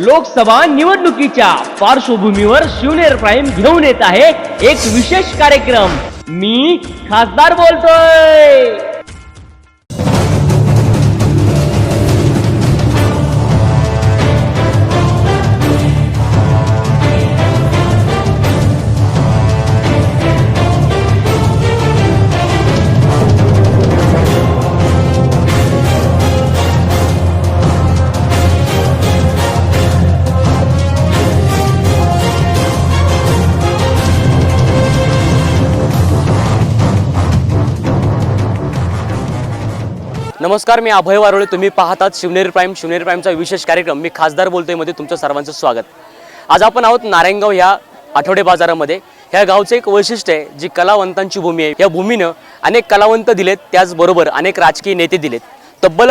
लोकसभा निवडणुकीच्या पार्श्वभूमीवर शिवनेर प्राईम घेऊन येत आहे एक विशेष कार्यक्रम. मी खासदार बोलतोय. नमस्कार मी अभय वारोळे. तुम्ही पाहतात शिवनेरी प्राईम. शिवनेरी प्राईमचा विशेष कार्यक्रम. मी खासदार बोलतोयमध्ये तुमचं सर्वांचं स्वागत. आज आपण आहोत नारायणगाव ह्या आठवडे बाजारामध्ये. ह्या गावचं एक वैशिष्ट्य आहे जी कलावंतांची भूमी आहे. या भूमीनं अनेक कलावंत दिलेत. त्याचबरोबर अनेक राजकीय नेते दिलेत. तब्बल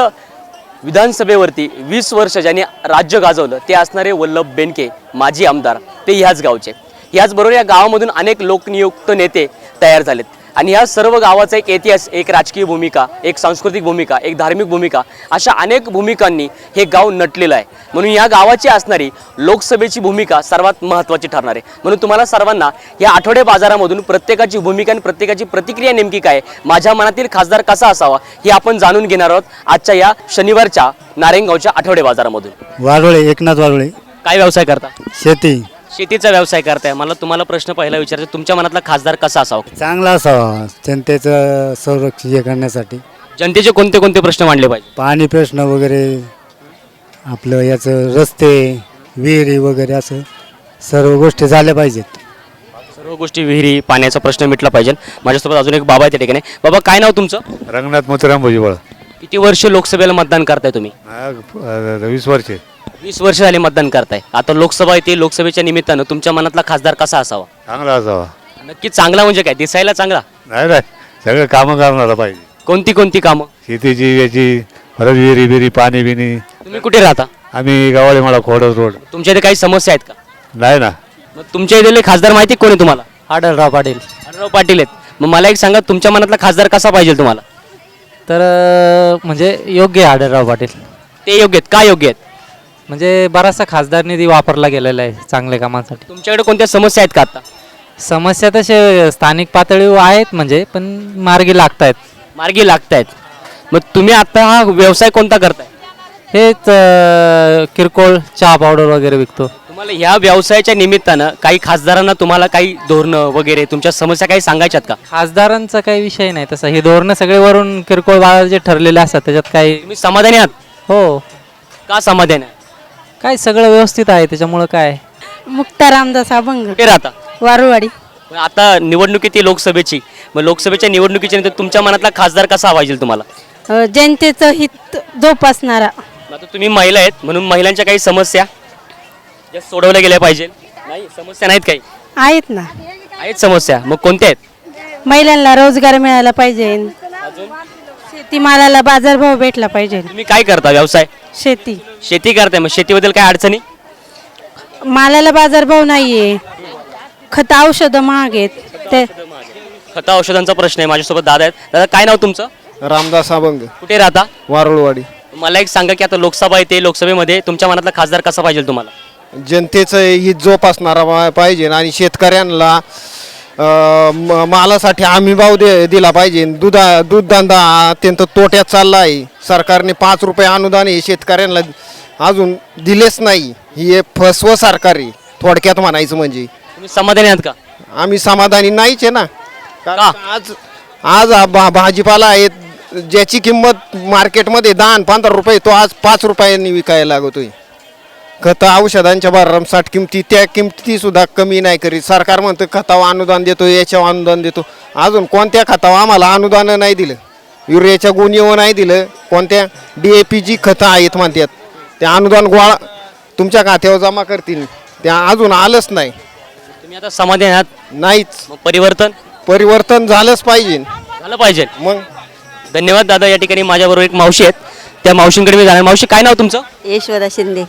विधानसभेवरती वीस वर्ष ज्यांनी राज्य गाजवलं ते असणारे वल्लभ बेनके माजी आमदार ते ह्याच गावचे. ह्याचबरोबर या गावामधून अनेक लोकनियुक्त नेते तयार झालेत. आणि ह्या सर्व गावाचा एक इतिहास एक राजकीय भूमिका एक सांस्कृतिक भूमिका एक धार्मिक भूमिका अशा अनेक भूमिकांनी हे गाव नटलेलं आहे. म्हणून या गावाची असणारी लोकसभेची भूमिका सर्वात महत्त्वाची ठरणार आहे. म्हणून तुम्हाला सर्वांना या आठवडे बाजारामधून प्रत्येकाची भूमिका आणि प्रत्येकाची प्रतिक्रिया नेमकी काय माझ्या मनातील खासदार कसा असावा हे आपण जाणून घेणार आहोत आजच्या या शनिवारच्या नारायणगावच्या आठवडे बाजारामधून. वारुळे एकनाथ वारुळे काय व्यवसाय करता? शेती. शेतीचा व्यवसाय करताय. मला तुम्हाला प्रश्न पहिला विचारायचा तुमच्या मनातला खासदार कसा असावा? चांगला असावा. जनतेचं संरक्षण हे करण्यासाठी. जनतेचे कोणते कोणते प्रश्न मांडले पाहिजे? पाणी प्रश्न वगैरे आपलं याचं रस्ते विहिरी वगैरे असं सर्व गोष्टी झाल्या पाहिजेत. सर्व गोष्टी विहिरी पाण्याचा प्रश्न मिटला पाहिजे. माझ्यासोबत अजून एक बाबा आहे त्या ठिकाणी. बाबा काय नाव तुमचं? रंगनाथ मोतीराम भुजबळ. किती वर्ष लोकसभेला मतदान करताय तुम्ही? वीस वर्षे. वीस वर्ष झाले मतदान करताय. आता लोकसभा येते लोकसभेच्या निमित्तानं तुमच्या मनातला खासदार कसा असावा? चांगला असावा. नक्की चांगला म्हणजे काय? दिसायला चांगला? नाही नाही. सगळं कामं करणारा पाहिजे. कोणती कोणती कामं? शेतीची याची परत विहिरी बिरी पाणी बिनी तुम्ही कुठे राहता? आम्ही गावाळे मला खोडस रोड. तुमच्या इथे काही समस्या आहेत का? नाही ना. मग तुमच्या इथले खासदार माहिती कोण आहे तुम्हाला? आढळराव पाटील. आढळराव पाटील आहेत. मग मला एक सांगा तुमच्या मनातला खासदार कसा पाहिजे तुम्हाला? तर अं, म्हणजे योग्य आहे आढळराव पाटील. ते योग्य आहेत. का योग्य आहेत? म्हणजे बराचसा खासदार निधी वापरला गेलेला आहे चांगल्या कामासाठी. तुमच्याकडे कोणत्या समस्या आहेत का आता? समस्या तसे स्थानिक पातळीवर आहेत म्हणजे पण मार्गी लागत आहेत मार्गी लागत आहेत मग तुम्ही आता हा व्यवसाय कोणता करताय? हेच अं, किरकोळ चहा पावडर वगैरे विकतो. तुम्हाला ह्या व्यवसायाच्या निमित्तानं काही खासदारांना तुम्हाला काही धोरणं वगैरे तुमच्या समस्या काही सांगायच्यात का? खासदारांचा काही विषय नाही तसं. हे धोरणं सगळे वरून किरकोळ बाजार जे ठरलेले असतात त्याच्यात काही तुम्ही समाधानी आहात? हो. का समाधानी आहे काय सगळं व्यवस्थित आहे? त्याच्यामुळं काय? मुक्ता रामदास अभंग. कुठे राहता. वारुवाडी. मग आता निवडणूक येते लोकसभेची. मग लोकसभेच्या निवडणुकीच्या नंतर तुमच्या मनातला खासदार कसा पाहिजे तुम्हाला? अ, जनतेचं हित जोपासणारा. मग आता तुम्ही महिला आहेत म्हणून महिलांच्या काही समस्या ज्या सोडवल्या गेल्या पाहिजे. नाही समस्या नाहीत काही. आहेत ना. आहेत समस्या. मग कोणत्या आहेत? महिलांना रोजगार मिळाला पाहिजे. शेतीमालाला बाजारभाव भेटला पाहिजे. तुम्ही काय करता व्यवसाय? शेती. शेती करताय मग शेतीबद्दल काय अडचणी? मालाला बाजारभाव नाहीये. खत औषधं महाग आहेत ते खता औषधांचा प्रश्न आहे माझ्यासोबत दादा आहेत. दादा काय नाव तुमचं? रामदास अभंग. कुठे राहता? वारुळवाडी. मला एक सांगा की आता लोकसभा येते लोकसभेमध्ये तुमच्या मनातला खासदार कसा पाहिजे तुम्हाला? जनतेचं हित जोपासणारा पा- पाहिजे आणि शेतकऱ्यांना म- मालासाठी हमी भाव दे दिला पाहिजे. दुधा दूधधंदा अत्यंत तोट्यात चालला आहे सरकारने पाच रुपये अनुदान हे शेतकऱ्यांना अजून दिलेच नाही. ही एक फसवं सरकार आहे थोडक्यात म्हणायचं म्हणजे. तुम्ही समाधानी आहात का? आम्ही समाधानी नाहीच आहे ना. कारण का? आज आज हा भा भाजीपाला आहे ज्याची किंमत मार्केटमध्ये दहा आणि पंधरा रुपये तो आज पाच रुपयांनी विकायला लागतोय. खतं औषधांच्या भरमसाठ किमती त्या किमती सुद्धा कमी नाही करीत. सरकार म्हणतं खतावर अनुदान देतो याच्यावर अनुदान देतो. अजून कोणत्या खतावर आम्हाला अनुदान नाही दिलं? युरियाच्या गुणीवर नाही दिलं. कोणत्या डी ए पी जी खतं आहेत म्हणतात ते अनुदान गोळा तुमच्या खात्यावर जमा करतील. त्या अजून आलंच नाही. तुम्ही आता समाधानी आहात? नाहीच. मग परिवर्तन? परिवर्तन झालंच पाहिजे. झालं पाहिजे. मग? धन्यवाद दादा या ठिकाणी माझ्याबरोबर एक मावशी आहेत. त्या मावशींकडे मी जाणार. मावशी काय नाव तुमचं? यशोदा शिंदे.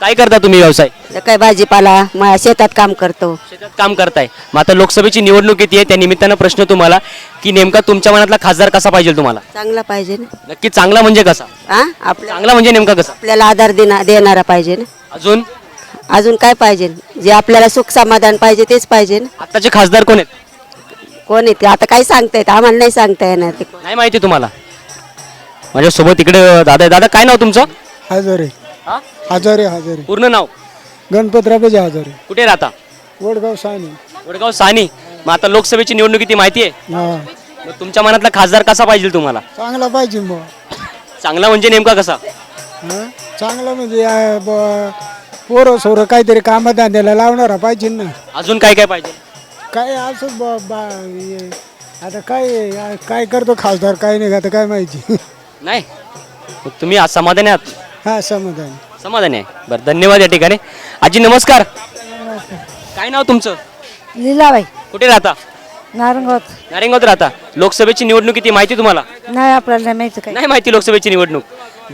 काय करता तुम्ही व्यवसाय? काय भाजीपाला म- शेतात काम करतो. शेतात काम करताय. मग आता लोकसभेची निवडणूक येते त्या निमित्तानं प्रश्न तुम्हाला की नेमका तुमच्या मनातला खासदार कसा पाहिजे तुम्हाला? चांगला पाहिजे ना. नक्की चांगला म्हणजे कसा? हा आपल्या चांगला म्हणजे नेमका कसा? आपल्याला आधार देना देणारा पाहिजे ना. अजून? अजून काय पाहिजे? जे आपल्याला सुख समाधान पाहिजे तेच पाहिजे ना. आताचे खासदार कोण आहेत? कोण येते आता काय सांगता येत आम्हाला नाही सांगता येणार ते. नाही माहिती तुम्हाला. माझ्यासोबत इकडे दादा आहे दादा काय नाव तुमचं? हजारे. हा? हजारे हजारे. पूर्ण नाव? गणपतरावचे हजारे. कुठे राहता? वडगाव सानी. वडगाव सानी. मग आता लोकसभेची निवडणुकीची माहिती आहे? हा. मग तुमच्या मनातला खासदार कसा पाहिजे तुम्हाला? चांगला पाहिजे मग चांगला म्हणजे नेमका कसा? हा? चांगला म्हणजे आ, ब- पोरं सोरं काहीतरी कामधंद्याला लावणारा पाहिजे ना. अजून काय काय पाहिजे? काय असं ब बा हे, आता काय काय करतो खासदार काय नाही आता काय माहिती. नाही. मग तुम्ही आज समाधानी आहात. हा समाधान. समाधानी आहे. बरं धन्यवाद या ठिकाणी. आजी नमस्कार. काय नाव तुमचं? लीलाबाई. कुठे राहता? नारंगावत. नारेंगावत राहता. लोकसभेची निवडणुकीची माहिती तुम्हाला? नाही आपल्याला नाही माहिती काय नाही माहिती लोकसभेची निवडणूक.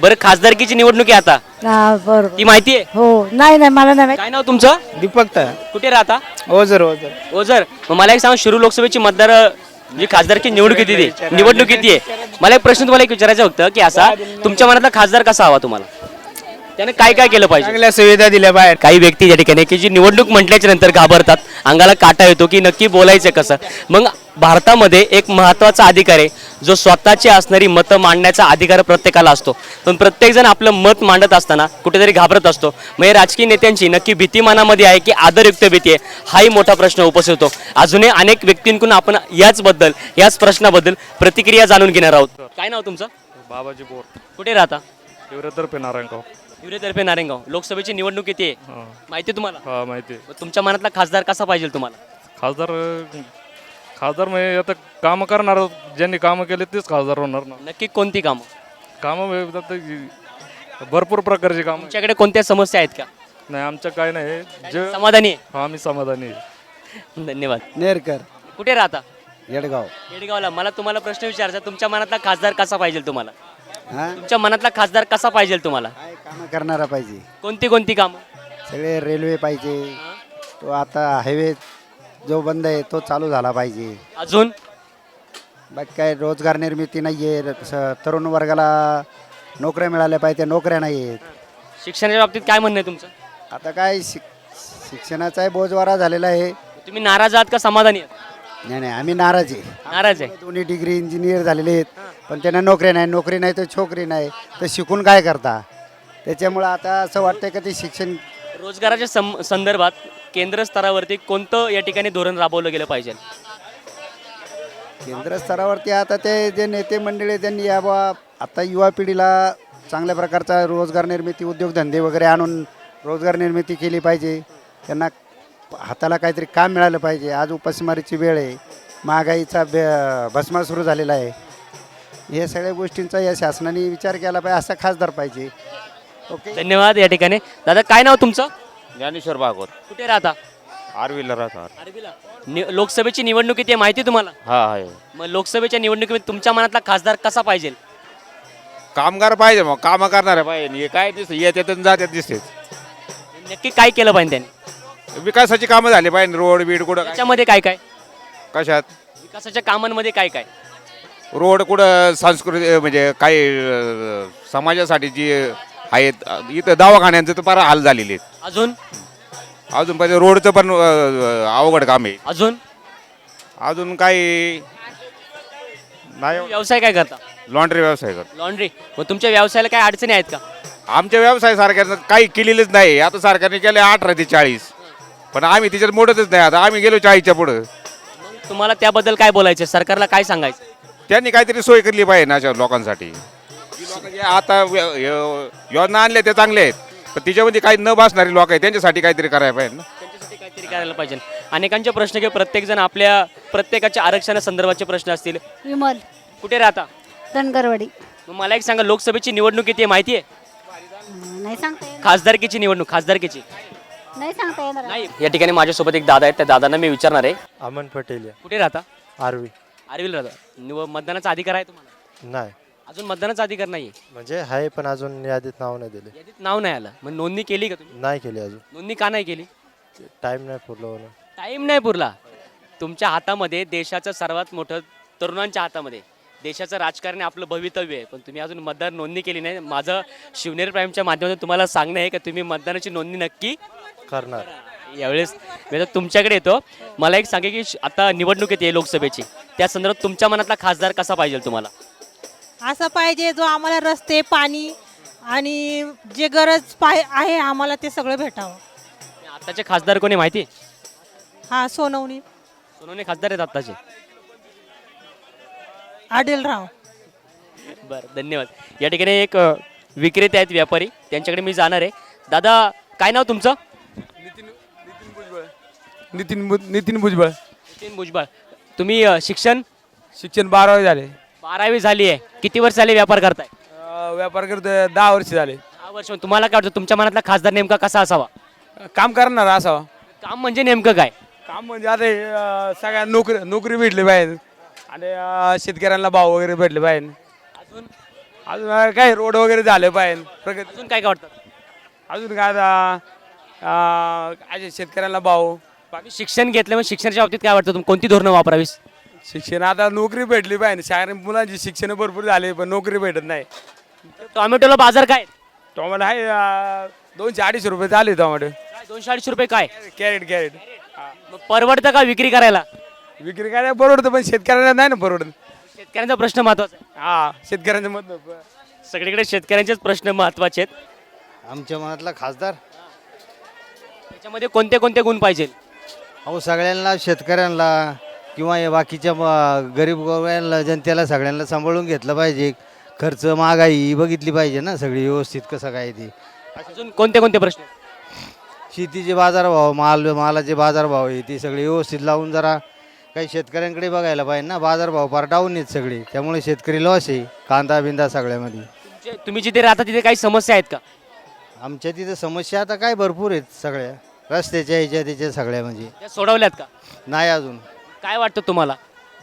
बरं खासदारकीची निवडणूक आहे आता. हा बरोबर. ती माहिती आहे? हो. नाही नाही मला नाही काय नाव तुमचं? दीपक कुठे राहता? ओझर ओझर. ओझर. मग मला एक सांगा शिरू लोकसभेची मतदार जी खासदारकी निवडणूक किती आहे निवडणूक किती आहे? मला एक प्रश्न तुम्हाला एक विचारायचं होतं की असा तुमच्या मनातला खासदार कसा हवा तुम्हाला? त्याने काय काय केलं पाहिजे? चांगल्या सुविधा दिल्या बाहेर. काही व्यक्ती या ठिकाणी की जी निवडणूक म्हटल्याच्या नंतर घाबरतात अंगाला काटा येतो की नक्की बोलायचं कसं? मग भारतामध्ये एक महत्त्वाचा अधिकार आहे जो स्वतःची असणारी मतं मांडण्याचा अधिकार प्रत्येकाला असतो. पण प्रत्येकजण आपलं मत मांडत असताना कुठेतरी घाबरत असतो. मग या राजकीय नेत्यांची नक्की भीती मनामध्ये आहे की आदरयुक्त भीती आहे? हाही मोठा प्रश्न उपस्थित होतो. अजूनही अनेक व्यक्तींकडून आपण याचबद्दल याच प्रश्नाबद्दल प्रतिक्रिया जाणून घेणार आहोत. काय नाव तुमचं? बाबाजी बोर. कुठे राहता? हिवरेतर्फे नारायणगाव. हिवरेतर्फे नारायणगाव लोकसभेची निवडणूक येते. माहिती आहे तुम्हाला? हा माहिती आहे. मग तुमच्या मनातला खासदार कसा पाहिजे तुम्हाला? खासदार अं, खासदार म्हणजे आता कामं करणार ज्यांनी कामं केले तेच खासदार होणार ना. नक्की कोणती कामं? कामं म्हणजे आता भरपूर प्रकारची कामं. तुमच्याकडे कोणत्या समस्या आहेत का? नाही आमच्या काय नाही. जे समाधानी हा आम्ही समाधानी आहे. आहे धन्यवाद. नेरकर. कुठे राहता? येडगाव. येडगावला. मला तुम्हाला प्रश्न विचारायचा तुमच्या मनातला खासदार कसा पाहिजे तुम्हाला? हा? तुमच्या मनातला खासदार कसा पाहिजे तुम्हाला? काय कामं करणारा पाहिजे. कोणती कोणती कामं? सगळे रेल्वे पाहिजे. तो आता हायवे जो बंद आहे तो चालू झाला पाहिजे. अजून? बाकी काय रोजगार निर्मिती नाही आहे तरुण वर्गाला नोकऱ्या मिळाल्या पाहिजे नोकऱ्या नाही आहेत शिक्षणाच्या बाबतीत काय म्हणणं आहे तुमचं? आता काय शिक शिक्षणाचाही बोजवारा झालेला आहे. तुम्ही नाराज आहात का समाधानी आहात? नाही नाही आम्ही नाराज आहे. नाराज आहे. दोन्ही डिग्री इंजिनियर झालेले आहेत पण त्यांना नोकरी नाही. नोकरी नाही तर छोकरी नाही. तर शिकून काय करता? त्याच्यामुळं आता असं वाटतंय का ते शिक्षण रोजगाराच्या सं संदर्भात केंद्र स्तरावरती कोणतं या ठिकाणी धोरण राबवलं गेलं पाहिजे? केंद्र स्तरावरती आता ते जे नेते मंडळी आहेत, त्यांनी याबा आता युवा पिढीला चांगल्या प्रकारचा रोजगार निर्मिती उद्योगधंदे वगैरे आणून रोजगार निर्मिती केली पाहिजे. त्यांना हाताला काहीतरी काम मिळालं पाहिजे. आज उपासमारीची वेळ आहे. महागाईचा बे भस्मा सुरू झालेला आहे. हे सगळ्या गोष्टींचा या शासनाने विचार केला पाहिजे असा खासदार पाहिजे. ओके? धन्यवाद या ठिकाणी. दादा काय नाव तुमचं? ज्ञानेश्वर भागवत. कुठे राहता? आरवीला राहतात आरबीला नि- लोकसभेची निवडणूक येते माहिती आहे तुम्हाला? हा आहे. मग लोकसभेच्या निवडणुकीमध्ये तुमच्या मनातला खासदार कसा पाहिजे? कामगार पाहिजे मग. कामं करणारे पाहिजे. हे काय दिसतं येतात आणि जातात दिसते नक्की काय केलं पाहिजे त्यांनी? विकासाची कामं झाली पाहिजे रोड बीड कुठं काय? त्याच्यामध्ये काय काय? कशात? विकासाच्या कामांमध्ये काय काय? रोड कुठं सांस्कृतिक म्हणजे काही अं, समाजासाठी जी आहेत इथं दवाखान्यांचं तर फार हाल झालेले आहेत. अजून? अजून पाहिजे रोडचं पण अं, अवघड काम आहे. अजून? अजून काही नाही. व्यवसाय काय करता? लॉन्ड्री व्यवसाय करतो. लॉन्ड्री? मग तुमच्या व्यवसायाला काय अडचणी आहेत का? आमच्या व्यवसाय सरकारनं काही केलेलंच नाही. आता सरकारने केले अठरा ते चाळीस. पण आम्ही तिच्यात मोडतच नाही. आता आम्ही गेलो चाळीसच्या पुढं. तुम्हाला त्याबद्दल काय बोलायचं सरकारला काय सांगायचं? त्यांनी काहीतरी सोय केली पाहिजे ना अशा लोकांसाठी. जी लोकं जे आता व्य- य- योजना आणल्या त्या चांगल्या आहेत. पण तिच्यामध्ये काही न बसणारी लोक आहेत. त्यांच्यासाठी काहीतरी करायला पाहिजे ना. त्यांच्यासाठी काहीतरी करायला पाहिजे. अनेकांचे प्रश्न की प्रत्येकजण आपल्या प्रत्येकाच्या आरक्षणा संदर्भातचे प्रश्न असतील. विमल. कुठे राहता? धनगरवाडी. मग मला एक सांगा लोकसभेची निवडणूक येते माहिती आहे? नाही सांगता खासदारकीची निवडणूक खासदारकीची. नाही सांगता येणार नाही या ठिकाणी माझ्यासोबत एक दादा आहेत त्या दादांना मी विचारणार आहे. अमन पटेल कुठे राहता? आरवी. आरवील राहता. निव मतदानाचा अधिकार आहे तुम्हाला? नाही. अजून मतदानाचा अधिकार नाही म्हणजे आहे पण अजून यादीत नाव नाही दिले. यादीत नाव नाही आलं. मग नोंदणी केली का तुम्ही? नाही केली अजून. नोंदणी का नाही केली? टाईम नाही पुरलो म्हणून. टाईम नाही पुरला. तुमच्या हातामध्ये देशाचं सर्वात मोठं तरुणांच्या हातामध्ये. देशाचं राजकारण आहे, आपलं भवितव्य आहे. पण तुम्ही अजून मतदार नोंदणी केली नाही. माझं शिवनेरी प्राईमच्या माध्यमातून तुम्हाला सांगणं आहे का तुम्ही मतदानाची नोंदणी नक्की करणार. यावेळेस मी आता तुमच्याकडे येतो. मला एक सांगे की श- आता निवडणूक येते लोकसभेची. त्या संदर्भात तुमच्या मनातला खासदार कसा पाहिजे तुम्हाला? असं पाहिजे जो आम्हाला रस्ते पाणी आणि जे गरज पाय आहे आम्हाला ते सगळं भेटावं. आताचे खासदार कोणी माहिती? आहे? हा सोनवणी. सोनवणे खासदार आहेत आत्ताचे आढळराव बरं धन्यवाद. या ठिकाणी एक अ, विक्रेते आहेत व्यापारी. त्यांच्याकडे मी जाणार आहे. दादा काय नाव तुमचं? नितीन नितीन भुजबळ. नितीन भुजबळ. तुम्ही अ, शिक्षण? शिक्षण बारावी झाले. बारावी झाली आहे. किती वर्ष झाले व्यापार करताय? अं, व्यापार करतोय दहा वर्ष झाले. दहा वर्ष. तुम्हाला काय वाटतं तुमच्या मनातला खासदार नेमका कसा असावा? काम करणार असावा. काम म्हणजे नेमकं काय? काम म्हणजे आता हे, अं, सगळ्या नोकरी नोकरी भेटली पाहिजे आणि अं, शेतकऱ्यांना भाव वगैरे भेटले पाहिजे अजून? अजून अं, काय रोड वगैरे झाले पाहिजे प्रगती अजून काय काय वाटतं? अजून काय आता अं, असे शेतकऱ्यांना भाव. तुम्ही शिक्षण घेतलं मग शिक्षणाच्या बाबतीत काय वाटतं तुम्ही कोणती धोरणं वापरावीस? शिक्षण आता नोकरी भेटली पाहिजे. शाळेत मुलांची शिक्षण भरपूर झाले पण नोकरी भेटत नाही. टोमॅटोला बाजार काय? टोमॅटो आहे अं, दोनशे अडीचशे रुपये चालू आहे टोमॅटो. काय दोनशे अडीचशे रुपये काय? Crate crate. मग परवडतं का विक्री करायला? विक्री करायला परवडतं पण शेतकऱ्यांना नाही ना परवडत. शेतकऱ्यांचा प्रश्न महत्त्वाचा आहे. हा शेतकऱ्यांच्या मधनं सगळीकडे शेतकऱ्यांचेच प्रश्न महत्त्वाचे आहेत. आमच्या मनातला खासदार. त्याच्यामध्ये कोणते कोणते गुण पाहिजे? अहो सगळ्यांना शेतकऱ्यांना किंवा या बाकीच्या म- गरीब गोऱ्यांना जनतेला सगळ्यांना सांभाळून घेतलं पाहिजे. खर्च महागाई ही बघितली पाहिजे ना सगळी व्यवस्थित कसं काय ते. अजून कोणते कोणते प्रश्न? शेतीचे बाजारभाव माल मालाचे बाजारभाव आहे ते सगळे व्यवस्थित लावून जरा काही शेतकऱ्यांकडे बघायला पाहिजे ना. बाजारभाव फार डाऊन आहेत सगळे. त्यामुळे शेतकरी लॉस आहे कांदा बिंदा सगळ्यामध्ये. तुमचे- तुम्ही जिथे राहता तिथे काही समस्या आहेत का? आमच्या तिथं समस्या आता काय भरपूर आहेत सगळ्या. रस्त्याच्या ह्याच्या त्याच्या सगळ्या म्हणजे. त्या सोडवल्यात का? नाही अजून. काय वाटतं तुम्हाला?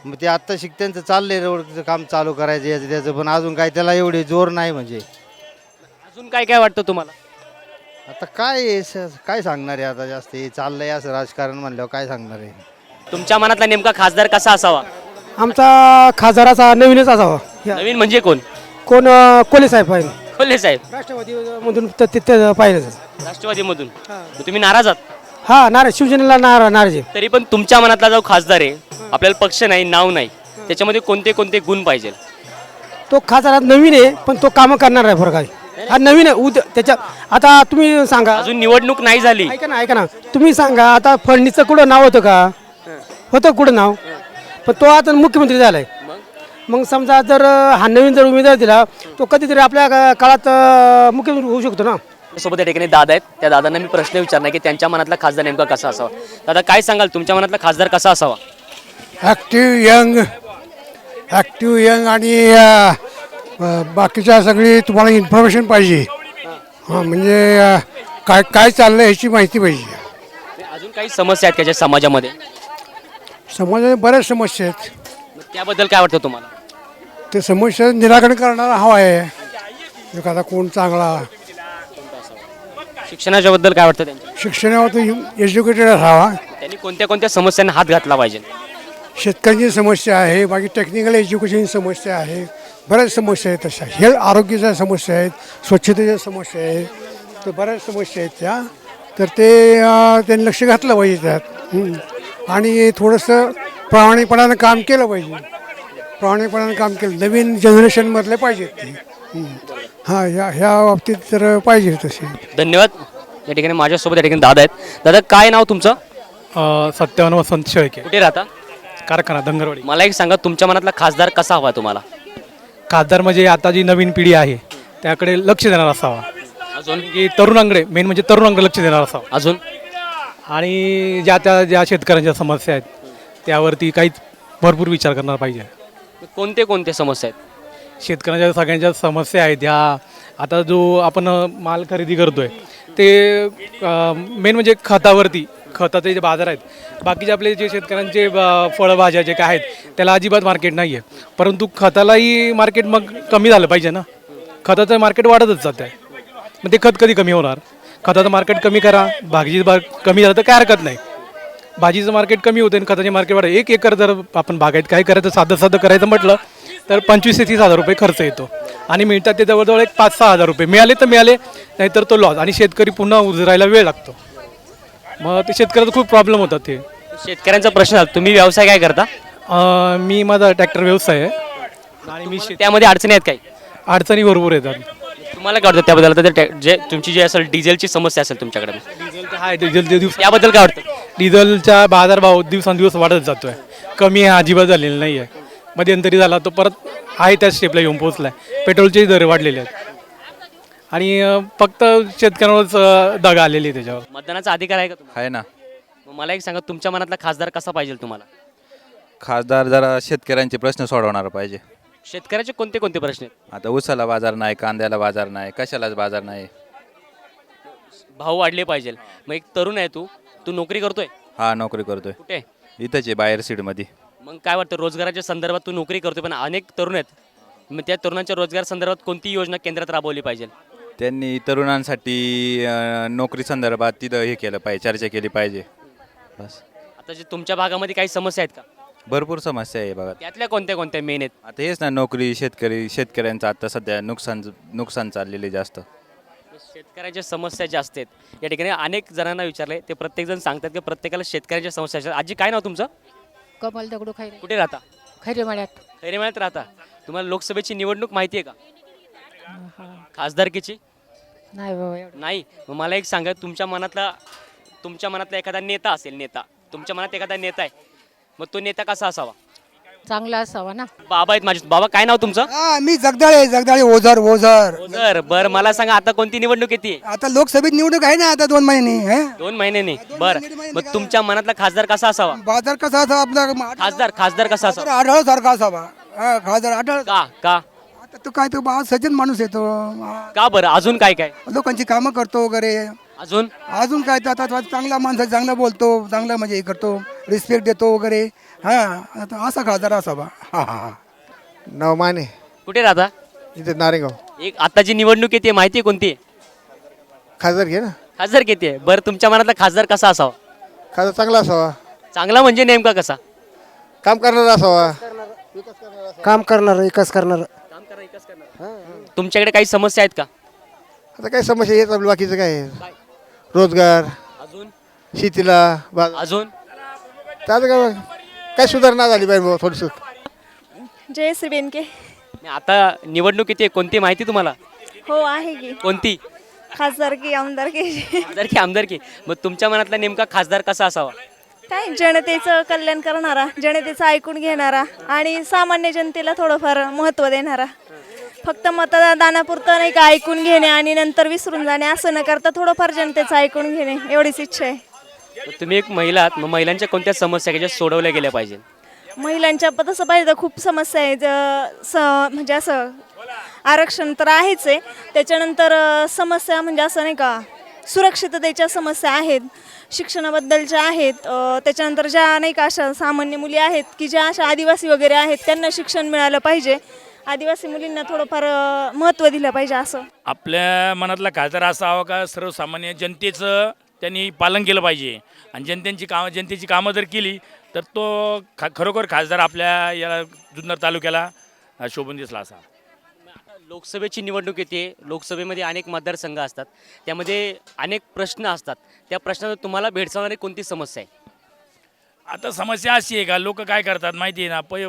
मग ते आत्ता शिकत्यांचं चाललंय रोडचं काम चालू करायचं याचं त्याचं पण अजून काय त्याला एवढे जोर नाही म्हणजे. अजून काय काय वाटतं तुम्हाला? आता काय आहे स- काय सांगणार आहे आता जास्त? हे चाललंय असं राजकारण म्हणल्यावर काय सांगणार आहे? तुमच्या मनातला नेमका खासदार कसा असावा? आमचा खासदाराचा नवीनच असावा. नवीन म्हणजे कोण? कोण कोले साहेब पाहिजे कोल्हे साहेब. राष्ट्रवादी मधून तिथे पाहिजे राष्ट्रवादीमधून? मग तुम्ही नाराज आहात? हा नाराज शिवसेनेला नारा नाराज. आहे तरी पण तुमच्या मनातला जो खासदार आहे आपल्याला पक्ष नाही नाव नाही त्याच्यामध्ये कोणते कोणते गुण पाहिजे? तो खासदार नवीन आहे पण तो कामं करणार आहे फरक आहे हा नवीन आहे उद्या त्याच्या आता तुम्ही सांगा. अजून निवडणूक नाही झाली. ऐका ना ऐका ना. तुम्ही सांगा आता फडणीचं कुठं नाव होतं का? होतं कुठं नाव? पण तो आता मुख्यमंत्री झालाय. मग समजा जर हा नवीन जर उमेदवार दिला तो कधीतरी आपल्या का- काळात अं, मुख्यमंत्री होऊ शकतो ना? सोबत या ठिकाणी दादा आहेत. त्या दादांना मी प्रश्न विचारणार की त्यांच्या मनातला खासदार नेमका कसा असावा? दादा काय सांगाल? तुमच्या मनातला खासदार कसा असावा? ॲक्टिव्ह यंग ॲक्टिव्ह यंग आणि अ, अ, बाकीच्या सगळी तुम्हाला इन्फॉर्मेशन पाहिजे. हां म्हणजे अ, काय काय चाललं आहे ह्याची माहिती पाहिजे. अजून काही समस्या आहेत त्याच्या समाजामध्ये? समाजात बऱ्याच समस्या आहेत. मग त्याबद्दल काय वाटतं तुम्हाला? ते समस्या निराकरण करणारा हवा आहे. एखादा कोण चांगला? शिक्षणाच्या बद्दल काय वाटतं त्यांच्या शिक्षणावर तो एज्युकेटेड असावा. त्यांनी कोणत्या कोणत्या समस्यांना हात घातला पाहिजे? शेतकऱ्यांची समस्या आहे बाकी टेक्निकल एज्युकेशनची समस्या आहे बऱ्याच समस्या आहेत तशा. हेल्थ आरोग्याच्या समस्या आहेत स्वच्छतेच्या समस्या आहेत तर बऱ्याच समस्या आहेत त्या. तर ते त्यांनी लक्ष घातलं पाहिजे त्यात. हं. आणि थोडंसं प्रामाणिकपणानं काम केलं पाहिजे. प्रामाणिकपणानं काम केलं. नवीन जनरेशनमधले पाहिजेत ते. हं. हां ह्या ह्या बाबतीत तर पाहिजे तसे. धन्यवाद. या ठिकाणी माझ्यासोबत या ठिकाणी दादा आहेत. दादा काय नाव तुमचं? सत्यावन्न वसंत शेळके. कुठे राहता? कारखाना धंगरवाडी मला एक सांगा तुमच्या मनातला खासदार कसा हवा तुम्हाला? खासदार म्हणजे आता जी नवीन पिढी आहे त्याकडे लक्ष देणार असावा. अजून? की तरुणांकडे मेन म्हणजे तरुणांकडे लक्ष देणार असावं. अजून? आणि ज्या त्या ज्या शेतकऱ्यांच्या समस्या आहेत त्यावरती काहीच भरपूर विचार करणार पाहिजे. कोणते कोणते समस्या आहेत? शेतकऱ्यांच्या सगळ्यांच्या समस्या आहेत ह्या. आता जो आपण अ, माल खरेदी करतोय ते मेन म्हणजे खतावरती खताचे जे बाजार आहेत बाकीचे आपले जे शेतकऱ्यांचे फळभाज्या जे काय आहेत त्याला अजिबात मार्केट नाही आहे परंतु खतालाही मार्केट मग कमी झालं पाहिजे ना. खताचं मार्केट वाढतच जात आहे मग ते खत कधी कमी होणार? खताचं मार्केट कमी करा. भाजीचं भाग कमी झालं तर काय हरकत नाही. भाजीचं मार्केट कमी होते आणि खताचे मार्केट वाढ एक एकर जर आपण बागायत काय करायचं साधं साधं करायचं म्हटलं तर पंचवीस ते तीस हजार रुपये खर्च येतो. आणि मिळतात ते जवळजवळ एक पाच सहा हजार रुपये. मिळाले तर मिळाले नाहीतर तो लॉस आणि शेतकरी पुन्हा उजरायला वेळ लागतो. मग ते शेतकऱ्याचा खूप प्रॉब्लेम होतात ते. शेतकऱ्यांचा प्रश्न आहे, तुम्ही व्यवसाय काय करता? अं, मी माझा ट्रॅक्टर व्यवसाय आहे. आणि मी शेत त्यामध्ये अडचणी आहेत काही? अडचणी भरपूर येतात तुम्हाला काय वाटतं त्याबद्दल? आता ते टॅ- जे तुमची जी असेल डिझेलची समस्या असेल तुमच्याकडे. डिझेलचा आहे डिझेल जे दिवस त्याबद्दल काय वाटतं? डिझेलचा बाजारभाव दिवसांदिवस वाढत जातोय. कमी आहे अजिबात झालेला नाही आहे मध्यंतरी झाला तो परत आहे त्याच स्टेपला येऊन पोहोचला आहे पेट्रोलचे दर वाढलेले आहेत. आणि अं, फक्त शेतकऱ्यांवरच अं, दगा आलेली आहे त्याच्यावर. मतदानाचा अधिकार आहे का तुम्हाला? आहे ना. मग मला एक सांगा तुमच्या मनातला खासदार कसा पाहिजे तुम्हाला? खासदार जरा शेतकऱ्यांचे प्रश्न सोडवणार पाहिजे. शेतकऱ्याचे कोणते कोणते प्रश्न आहेत? आता उसाला बाजार नाही कांद्याला बाजार नाही कशालाच बाजार नाही. भाव वाढले पाहिजे. मग एक तरुण आहे तू तू नोकरी करतोय? हा नोकरी करतोय. कुठे? इथंच आहे बाहेर सीडमध्ये मग काय वाटतं रोजगाराच्या संदर्भात तू नोकरी करतोय पण अनेक तरुण आहेत. मग त्या तरुणांच्या रोजगार संदर्भात कोणती योजना केंद्रात राबवली पाहिजे? त्यांनी तरुणांसाठी अं, नोकरी संदर्भात तिथं हे केलं पाहिजे चर्चा केली पाहिजे. बस. आता जे तुमच्या भागामध्ये काही समस्या आहेत का? भरपूर समस्या आहे बघा. त्यातल्या कोणत्या कोणत्या मेन आहेत? आता हेच ना नोकरी शेतकरी शेतकऱ्यांचं आता सध्या नुकसान नुकसान चाललेले जास्त. शेतकऱ्यांच्या समस्या जास्त आहेत या ठिकाणी अनेक जणांना विचारले ते प्रत्येक जण सांगतात की प्रत्येकाला शेतकऱ्यांच्या समस्या असतात. आजी काय नाव तुमचं? कमल दगडू खैरे. कुठे राहता? खैरे मळ्यात खैरे मळ्यात राहता. तुम्हाला लोकसभेची निवडणूक माहिती आहे का खासदारकीची? नाही बाबा एवढं. नाही. मग मला एक सांगा तुमच्या मनातला तुमच्या मनातला एखादा नेता असेल नेता. तुमच्या मनात एखादा नेता आहे. मग तो नेता कसा असावा? चांगला असावा ना. बाबा आहेत माझे. बाबा काय नाव तुमचं? हा मी जगदाळे जगदाळे ओझर ओझर. बर बर मला सांगा आता कोणती निवडणूक येते? आता लोकसभेत निवडणूक आहे ना आता दोन महिने दोन महिन्याने. बर. मग तुमच्या मनातला खासदार कसा असावा? बाजार कसा असा आपला? खासदार खासदार कसा असावा? आढळ सारखा असावा. खासदार आढळ. का? का? आता तो काय तो बा सज्जन माणूस येतो का बरं? अजून काय काय? लोकांची कामं करतो वगैरे. अजून? अजून काय तर आता तो चांगला माणसा चांगला बोलतो चांगला म्हणजे हे करतो रिस्पेक्ट देतो वगैरे. हा आता असा खासदार असावा. हा हा हा. नवमाने कुठे राहता इथे नारेगाव. एक आताची निवडणूक येते माहिती आहे कोणती? आहे? खासदार घे ना. खासदार किती आहे बरं तुमच्या मनातला खासदार कसा असावा? खासदार चांगला असावा. चांगला म्हणजे नेमका कसा? काम करणारा असावा. काम करणार विकास करणार. तुमच्याकडे काही समस्या आहेत का? आता काय समस्या येत आपलं बाकीचं काय आहे? रोजगार अजून? शेतीला बाजार अजून? आता काय काय सुधारणा झाली पाहिजे बुवा थोडीसं जयश्री बेनके. नाही, आता निवडणूक येते कोणती माहिती तुम्हाला? हो आहे की. कोणती? खासदारकी आमदारकी खासदार की आमदार की. मग तुमच्या मनातला नेमका खासदार कसा असावा? काय जनतेचं कल्याण करणारा जनतेचं ऐकून घेणारा आणि सामान्य जनतेला थोडंफार महत्त्व देणारा. फक्त मतदानापुरतं नाही का ऐकून घेणे आणि नंतर विसरून जाणे असं न करता थोडंफार जनतेचं ऐकून घेणे एवढीच इच्छा आहे. तुम्ही एक महिला आहात मग महिलांच्या कोणत्या समस्या आहेत ज्या सोडवल्या गेल्या पाहिजे? महिलांच्या प- तसं पाहिजे तर खूप समस्या आहे ज- स म्हणजे असं आरक्षण तर आहेच आहे. त्याच्यानंतर अ, समस्या म्हणजे असं नाही का सुरक्षिततेच्या समस्या आहेत शिक्षणाबद्दलच्या आहेत अ, त्याच्यानंतर ज्या नाही का अशा सामान्य मुली आहेत की ज्या अशा आदिवासी वगैरे आहेत त्यांना शिक्षण मिळालं पाहिजे. आदिवासी मुलींना थोडंफार महत्त्व दिलं पाहिजे असं. आपल्या मनातला खासदार असा हवा का? सर्वसामान्य जनतेचं त्यांनी पालन केलं पाहिजे. आणि जनतेची कामं जनतेची कामं जर केली तर तो खा खरोखर खासदार आपल्या या जुन्नर तालुक्याला शोभून दिसला असा. लोकसभेची निवडणूक येते लोकसभेमध्ये अनेक मतदारसंघ असतात. त्यामध्ये अनेक प्रश्न असतात. त्या प्रश्नात तुम्हाला भेडसावणारी कोणती समस्या आहे? आता समस्या अशी आहे का? लोक काय करतात माहिती आहे ना? पै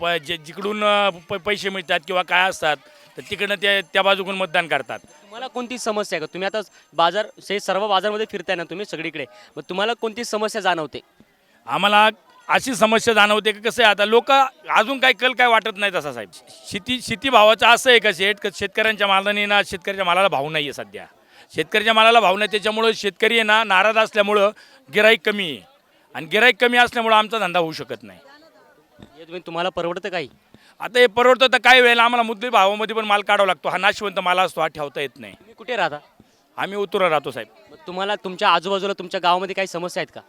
प जे जिकडून प पैसे मिळतात किंवा काय असतात तर तिकडनं ते त्या बाजूकडून मतदान करतात. तुम्हाला कोणती समस्या आहे का? तुम्ही आता बाजार हे सर्व बाजारमध्ये फिरताय ना तुम्ही सगळीकडे. मग तुम्हाला कोणती समस्या जाणवते? आम्हाला अशी समस्या जाणवते की कसं आहे आता लोक अजून काय कल काय वाटत नाही तसा साहेब. शेती शेती भावाचं असं आहे का शेट का शेतकऱ्यांच्या मालाने ना शेतकऱ्याच्या मालाला भाव नाही आहे सध्या. शेतकऱ्याच्या मालाला भाव नाही त्याच्यामुळं शेतकरी आहे ना नाराज असल्यामुळं गिराईक कमी आहे. आणि गिराईक कमी असल्यामुळं आमचा धंदा होऊ शकत नाही. हे तुम्ही तुम्हाला परवडतं काही? आता हे परवडतं तर काही वेळेला आम्हाला मुद्दे भावामध्ये पण माल काढावा लागतो. हा नाशवंत माल असतो हा ठेवता येत नाही. तुम्ही कुठे राहता? आम्ही उतरा राहतो साहेब. मग तुम्हाला तुमच्या आजूबाजूला तुमच्या गावामध्ये काही समस्या आहेत का?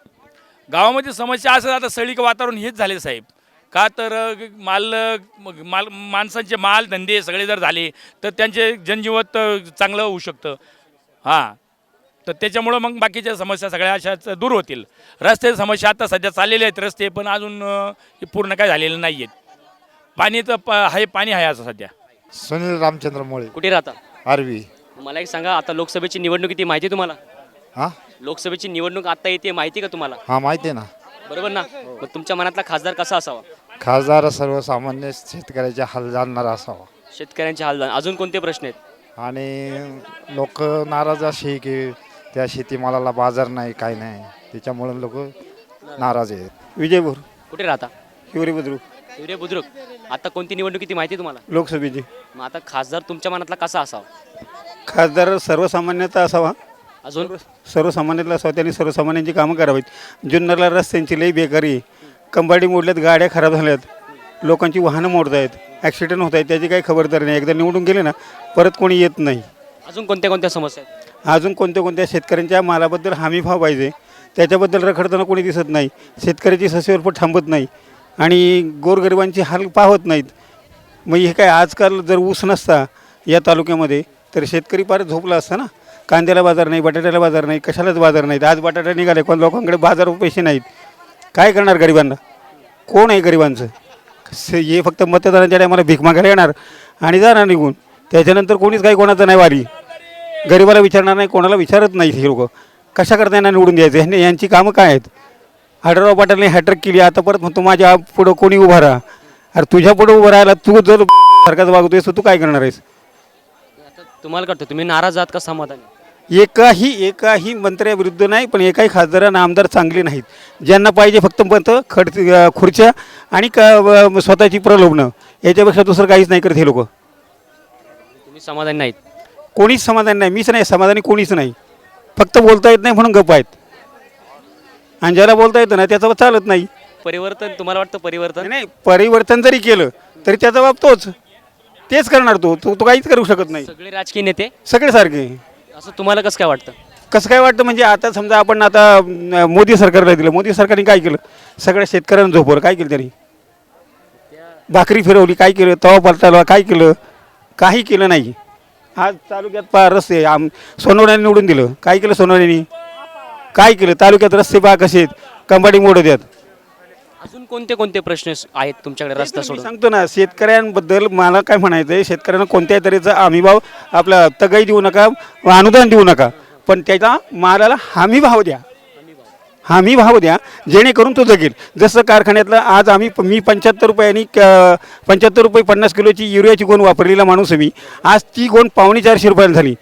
गावामध्ये समस्या असं आता सळीक वातावरण हेच झाले साहेब. का तर अ, माल मग माल माणसांचे माल धंदे सगळे जर झाले तर त्यांचे जनजीवन अ, चांगलं होऊ शकतं. हां. तर त्याच्यामुळं मग बाकीच्या समस्या सगळ्या अशाच दूर होतील. रस्त्याच्या समस्या आता सध्या चाललेल्या आहेत रस्ते पण अजून अ, पूर्ण काय झालेले नाही आहेत पाणी तर प आहे पाणी आहे असं सध्या. सुनील रामचंद्र मोळे कुठे राहता? आरवी मला एक सांगा आता लोकसभेची निवडणूक किती माहिती आहे तुम्हाला? हा? लोकसभेची निवडणूक आता येते माहिती आहे का तुम्हाला? हा माहिती आहे ना. बरोबर ना? मग तुमच्या मनातला खासदार कसा असावा? खासदार सर्वसामान्य शेतकऱ्याचे हाल जाणणारा असावा. शेतकऱ्यांचे हाल अजून कोणते प्रश्न आहेत? आणि लोक नाराज असे की त्या शेतीमालाला बाजार नाही काय नाही. त्याच्यामुळे लोक नाराज आहेत. विजयपूर. कुठे राहता? हिवरी बुद्रुक हिवरे बुद्रुक आता कोणती निवडणूक किती माहिती आहे तुम्हाला? लोकसभेची. मग आता खासदार तुमच्या मनातला कसा असावा? खासदार सर्वसामान्याचा असावा. अजून? सर्वसामान्यातला असावा त्यांनी सर्वसामान्यांची कामं करावीत. जुन्नरला रस्त्यांची लई बेकारी. कंबाडी मोडल्यात गाड्या खराब झाल्यात. लोकांची वाहनं मोडत आहेत ॲक्सिडेंट होत आहेत त्याची काही खबरदारी नाही. एकदा निवडून गेले ना परत कोणी येत नाही. अजून कोणत्या कोणत्या समस्या आहेत? अजून कोणत्या कोणत्या शेतकऱ्यांच्या मालाबद्दल हमी भाव पाहिजे त्याच्याबद्दल रखडताना कोणी दिसत नाही. शेतकऱ्याची ससेवर पण थांबत नाही. आणि गोरगरिबांची हाल पाहत नाहीत. मग हे काय आजकाल जर ऊस नसता या तालुक्यामध्ये तर शेतकरी फार झोपला असता ना? कांद्याला बाजार नाही बटाट्याला बाजार नाही कशालाच बाजार नाहीत. आज बटाटा निघाले पण लोकांकडे बाजार पैसे नाहीत. काय करणार गरिबांना? कोण आहे गरिबांचं? हे फक्त मतदानाच्या टायमाला भीक मागायला येणार आणि जाणार निघून. त्याच्यानंतर कोणीच काही कोणाचं नाही वारी. गरिबाला विचारणार नाही कोणाला विचारत नाही हे लोक. कशा करता यांना निवडून द्यायचं? ह्यांनी यांची कामं काय आहेत? आढळराव पाटलांनी हॅट्रिक केली. आता परत म्हणतो माझ्या पुढं कोणी उभा राहा? अरे तुझ्या पुढं उभं राहायला तू जर सारखाच वागतोयस तर तू काय करणार आहेस? आता तुम्हाला वाटतं तुम्ही नाराज आहात का समाधानी? एकाही एकाही मंत्र्याविरुद्ध नाही पण एकाही खासदारांना आमदार चांगले नाहीत. ज्यांना पाहिजे फक्त मत खड खुर्च्या आणि क व- स्वतःची प्रलोभनं. याच्यापेक्षा दुसरं काहीच नाही करत हे लोक. तुम्ही समाधानी नाहीत. कोणीच समाधानी नाही. मीच नाही समाधानी कोणीच नाही. फक्त बोलता येत नाही म्हणून गप्प आहेत. आणि ज्याला बोलता येतं ना त्याचं चालत नाही. परिवर्तन तुम्हाला वाटतं परिवर्तन? नाही परिवर्तन जरी केलं तरी त्याचा बाब तोच. तेच करणार तो. तो तो काहीच करू शकत नाही. सगळे राजकीय नेते? सगळे सारखे. असं तुम्हाला कसं काय वाटतं? कसं काय वाटतं म्हणजे आता समजा आपण आता अं, मोदी सरकारला दिलं. मोदी सरकारने काय केलं? सगळ्या शेतकऱ्यांना झोपवर काय केलं त्यांनी? भाकरी फिरवली. काय केलं? तवा पलटाला. काय केलं? काही केलं नाही. आज तालुक्यात पा रस्ते आम सोनवण्याने निवडून दिलं. काय केलं सोनवण्याने? काय केलं? तालुक्यात रस्ते पहा कसे आहेत. कंबाडी मोडत आहेत अजून कोणते कोणते प्रश्न स- आहेत तुमच्याकडे रस्ता मी सोडून? सांगतो ना शेतकऱ्यांबद्दल मला काय म्हणायचं आहे शेतकऱ्यांना कोणत्याही तऱ्हेचा हमीभाव आपला तगाई देऊ नका अनुदान देऊ नका पण त्याचा मालाला हमी भाव द्या. हमी भाव द्या जेणेकरून तो जगेल. जसं कारखान्यातलं आज आम्ही मी पंच्याहत्तर रुपयांनी क- पंच्याहत्तर रुपये पन्नास किलोची युरियाची गोण वापरलेला माणूस आहे मी. आज ती गोण पावणे चारशे रुपयाला झाली.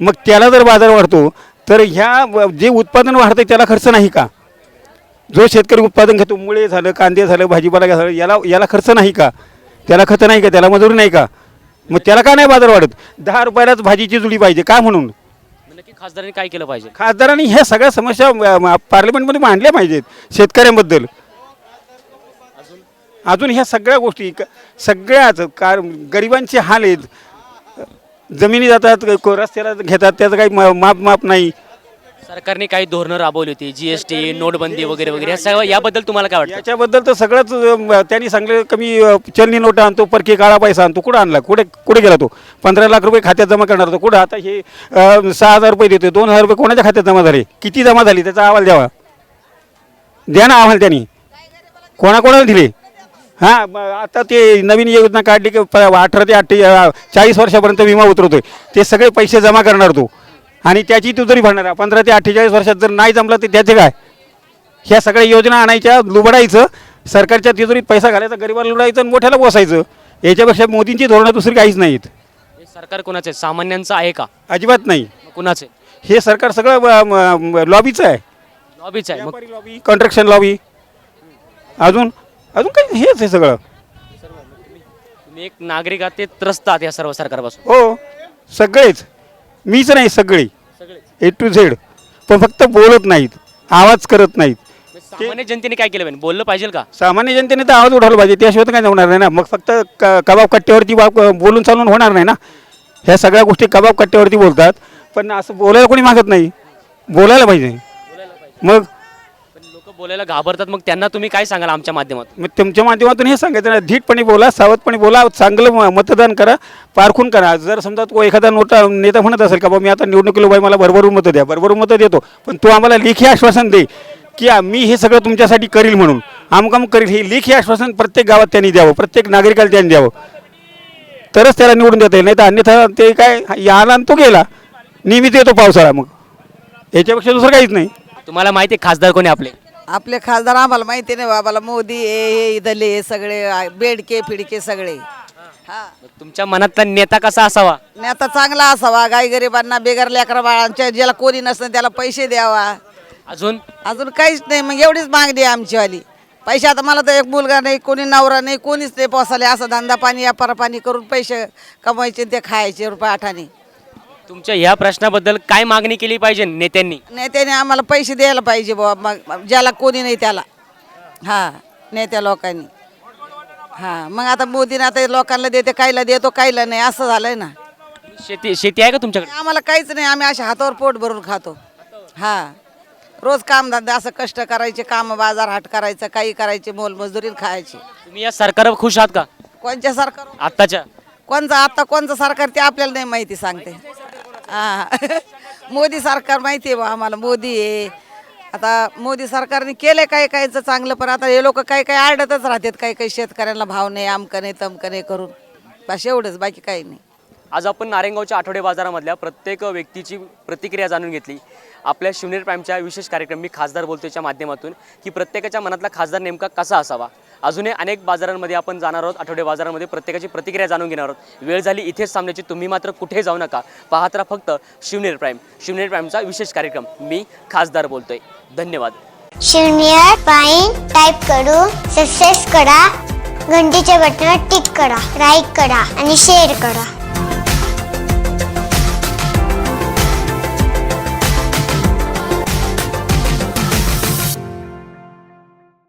मग त्याला जर बाजार वाढतो तर ह्या जे उत्पादन वाढतं त्याला खर्च नाही का? जो शेतकरी उत्पादन घेतो मुळे झालं कांदे झालं भाजीपाला झालं याला याला खर्च नाही का? त्याला खर्च नाही का? त्याला मजुरी नाही का? मग त्याला का नाही बाजार वाढत? दहा रुपयालाच भाजीची जुडी पाहिजे का म्हणून? मग नक्की खासदारांनी काय केलं पाहिजे? खासदारांनी ह्या सगळ्या समस्या अ, पार्लमेंटमध्ये मांडल्या पाहिजेत शेतकऱ्यांबद्दल. अजून ह्या सगळ्या गोष्टी क- सगळ्याच कार गरिबांचे हाल आहेत. जमिनी जातात क- रस्त्याला घेतात त्याचं काही म- माप माप नाही. सरकारने काही धोरणं राबवली होती जीएसटी नोटबंदी वगैरे वगैरे या सगळं याबद्दल तुम्हाला काय वाटतं? याच्याबद्दल तर सगळंच अ, त्यांनी सांगले कमी अ, चलनी नोटा आणतो परकी काळा पैसा आणतो कुठं आणला? कुठे कुठे गेला तो? पंधरा लाख रुपये खात्यात जमा करणार होतो कुठं? आता हे अ, सहा हजार रुपये देतो दोन हजार रुपये कोणाच्या खात्यात जमा झाले? किती जमा झाली? त्याचा अहवाल द्यावा. द्या ना अहवाल त्यांनी. कोणाकोणाला दिले? हां म- आता ते नवीन योजना काढली की प- अठरा ते अठ्ठे चाळीस वर्षापर्यंत विमा उतरवतोय. ते सगळे पैसे जमा करणार तो. आणि त्याची तू तरी भरणार. पंधरा ते अठ्ठेचाळीस वर्षात जर नाही जमलं तर त्याचे काय? ह्या सगळ्या योजना आणायच्या लुबडायचं सरकारच्या तिजोरीत पैसा घालायचा गरिबाला लुडायचं आणि मोठ्याला बसायचं. याच्यापेक्षा मोदींची धोरणं दुसरी काहीच नाहीत. हे सरकार कोणाचं आहे? सामान्यांचं आहे का? अजिबात नाही. मग कुणाचं आहे? हे सरकार सगळं लॉबीचं आहे. लॉबीच आहे. मग लॉबी कॉन्ट्रॅक्शन लॉबी. अजून? अजून काही हेच आहे सगळं. तुम्ही एक नागरिक आहात ते त्रस्त आहात या सर्व सरकारपासून. हो सगळेच. मीच नाही सगळे. ए टू झेड पण फक्त बोलत नाहीत आवाज करत नाहीत. सामान्य जनतेने काय केलं पाहिजे? बोललं पाहिजे का? सामान्य जनतेने तर आवाज उठवला पाहिजे त्याशिवाय तर काय होणार नाही ना. मग फक्त क कबाब कट्ट्यावरती बोलून चालून होणार नाही ना. ह्या सगळ्या गोष्टी कबाब कट्ट्यावरती बोलतात. पण असं बोलायला कोणी मागत नाही. बोलायला पाहिजे. मग बोलायला घाबरतात मग त्यांना तुम्ही काय सांगाल आमच्या माध्यमातून? मग तुमच्या माध्यमातून हे सांगायचं ना धीटपणे बोला सावधपणे बोला चांगलं म- मतदान करा पारखून करा. जर समजा तो एखादा नोटा नेता म्हणत असेल का बाबा मी आता निवडणुकीला बाई मला भरभरून मतं द्या भरभरून मतं देतो पण तो आम्हाला लेखी आश्वासन दे की आ- मी हे सगळं तुमच्यासाठी करील म्हणून. आमकाम करील हे लेखी आश्वासन प्रत्येक गावात त्यांनी द्यावं प्रत्येक नागरिकाला त्यांनी द्यावं. तरच त्याला निवडून देता येईल नाही तर अन्यथा ते काय याला आणि तो गेला. नियमित येतो पावसाळा मग. याच्यापेक्षा दुसरं काहीच नाही. तुम्हाला माहिती आहे खासदार कोणी आपले? आपले खासदार आम्हाला माहिती नाही बाबाला मोदी हे इथले हे सगळे बेडके फिडके सगळे. हा. तुमच्या मनातला नेता कसा असावा? नेता चांगला असावा गाई गरिबांना बेगर लेकरा बाळांच्या ज्याला कोणी नसतं त्याला पैसे द्यावा. अजून? अजून काहीच नाही मग एवढीच मागणी आहे आमचीवाली. पैसे आता मला तर एक मुलगा नाही कोणी नवरा नाही कोणीच नाही पोसाले असं धंदा पाणी व्यापार पाणी करून पैसे कमवायचे आणि ते खायचे रुपये आठाने. तुमच्या ह्या प्रश्नाबद्दल काय मागणी केली पाहिजे नेत्यांनी? नेत्याने आम्हाला पैसे द्यायला पाहिजे बाबा मग ज्याला कोणी नाही त्याला. हा नेत्या लोकांनी. हा मग आता मोदीने आता लोकांना देते कायला देतो कायला नाही. असं झालंय ना. शेती शेती आहे का तुमच्याकडे? आम्हाला काहीच नाही. आम्ही अशा हातावर पोट भरून खातो. हा. रोज कामधंदा असं कष्ट करायचे काम बाजार हाट करायचं काही करायचे मोलमजुरी खायची. तुम्ही या सरकारवर खुश आहात का? कोणच्या सरकार? आत्ताच्या? कोणचं आता कोणचं सरकार ते आपल्याला नाही माहिती सांगते. हां. मोदी सरकार माहिती आहे बा आम्हाला मोदी आहे. आता मोदी सरकारने केलं काय कायचं चांगलं पण आता हे लोक काही काही आडतच राहतात काही काही शेतकऱ्यांना भाव नाही आमकं नाही तमकं नाही करून. बस एवढंच बाकी काही नाही. आज आपण नारायणगावच्या आठवडे बाजारामधल्या प्रत्येक व्यक्तीची प्रतिक्रिया जाणून घेतली. आपल्या शिवनेर प्राईमच्या विशेष कार्यक्रम मी खासदार बोलतोयच्या माध्यमातून की प्रत्येकाच्या मनातला खासदार नेमका कसा असावा? अजूनही अनेक बाजारांमध्ये आपण जाणार आहोत आठवडे बाजारामध्ये प्रत्येकाची प्रतिक्रिया जाणून घेणार आहोत. वेळ झाली इथेच थांबण्याची तुम्ही मात्र कुठे जाऊ नका. पाहत राहा फक्त शिवनेर प्राईम. शिवनेर प्राईमचा विशेष कार्यक्रम. मी खासदार बोलतोय. धन्यवाद. शिवनेर प्राईम टाईप करू सक्सेस करा घंटीच्या बटनावर टिक करा लाईक करा आणि शेअर करा.